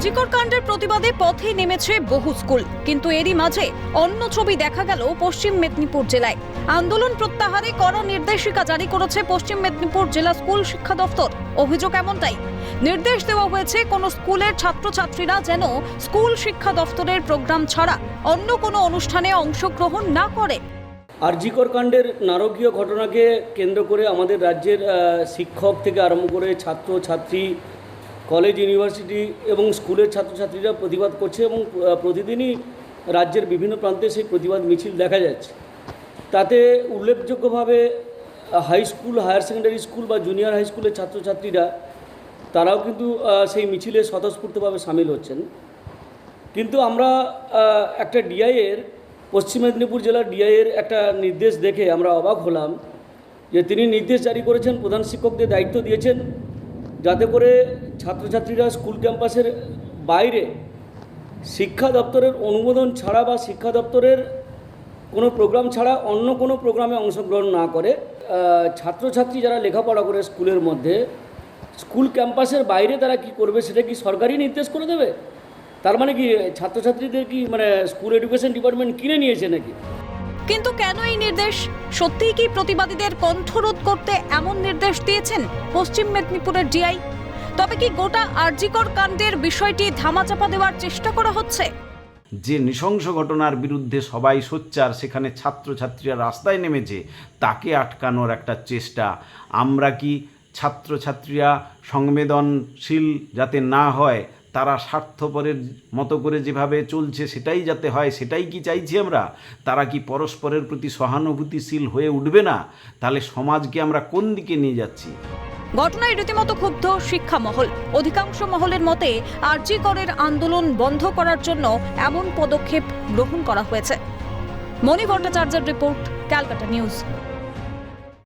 আরজিকর কাণ্ডের প্রতিবাদে পথে নেমেছে বহু স্কুল। কিন্তু এরই মাঝে অন্য ছবি দেখা গেল পশ্চিম মেদিনীপুর জেলায়। আন্দোলন প্রত্যাহারে কড়া নির্দেশিকা জারি করেছে পশ্চিম মেদিনীপুর জেলা স্কুল শিক্ষা দফতর অভিযোগ এমনটাই, নির্দেশ দেওয়া হয়েছে কোনো স্কুলের ছাত্রছাত্রীরা যেন স্কুল শিক্ষা দফতরের প্রোগ্রাম ছাড়া অন্য কোনো অনুষ্ঠানে অংশগ্রহণ না করে। আরজিকর কাণ্ডের নারকীয় ঘটনাকে কেন্দ্র করে আমাদের রাজ্যের শিক্ষক থেকে আরম্ভ করে ছাত্র ছাত্রী কলেজ, ইউনিভার্সিটি এবং স্কুলের ছাত্রছাত্রীরা প্রতিবাদ করছে এবং প্রতিদিনই রাজ্যের বিভিন্ন প্রান্তে সেই প্রতিবাদ মিছিল দেখা যাচ্ছে। তাতে উল্লেখযোগ্যভাবে high school higher secondary school বা জুনিয়র হাই স্কুলের ছাত্রছাত্রীরা, তারাও কিন্তু সেই মিছিলে স্বতঃস্ফূর্তভাবে সামিল হচ্ছেন। কিন্তু আমরা একটা ডিআইয়ের পশ্চিম মেদিনীপুর জেলার ডিআইয়ের একটা নির্দেশ দেখে আমরা অবাক হলাম যে তিনি নির্দেশ জারি করেছেন, প্রধান শিক্ষকদের দায়িত্ব দিয়েছেন। যাতে করে ছাত্রছাত্রীরা স্কুল ক্যাম্পাসের বাইরে শিক্ষা দপ্তরের অনুমোদন ছাড়া বা শিক্ষা দপ্তরের কোনো প্রোগ্রাম ছাড়া অন্য কোনো প্রোগ্রামে অংশগ্রহণ না করে ছাত্রছাত্রী যারা লেখাপড়া করে স্কুলের মধ্যে, স্কুল ক্যাম্পাসের বাইরে তারা কি করবে সেটা কি সরকারই নির্দেশ করে দেবে? তার মানে কি ছাত্রছাত্রীদের কি মানে স্কুল এডুকেশন ডিপার্টমেন্ট কিনে নিয়েছে নাকি? কিন্তু কেন এই নির্দেশ? সত্যিই কি প্রতিবাদীদের কণ্ঠরোধ করতে এমন নির্দেশ দিয়েছেন পশ্চিম মেদিনীপুরের ডিআই? তবে কি গোটা আরজিকর কাণ্ডের বিষয়টি ধামাচাপা দেওয়ার চেষ্টা করা হচ্ছে? যে নৃশংস ঘটনার বিরুদ্ধে সবাই সোচ্চার, সেখানে ছাত্রছাত্রীরা রাস্তায় নেমেছে, তাকে আটকানোর একটা চেষ্টা। আমরা কি ছাত্রছাত্রীরা সংবেদনশীল যাতে না হয় তারা স্বার্থপরের মতো করে যেভাবে চলছে সেটাই যাতে হয়, সেটাই কি চাইছি আমরা? তারা কি পরস্পরের প্রতি সহানুভূতিশীল হয়ে উঠবে না? তাহলে সমাজকে আমরা কোন দিকে নিয়ে যাচ্ছি? ঘটনায় রীতিমতো ক্ষুব্ধ শিক্ষা মহল অধিকাংশ মহলের মতে, আরজি করের আন্দোলন বন্ধ করার জন্য এমন পদক্ষেপ গ্রহণ করা হয়েছে। মণি ভট্টাচার্যের রিপোর্ট, ক্যালকাটা নিউজ।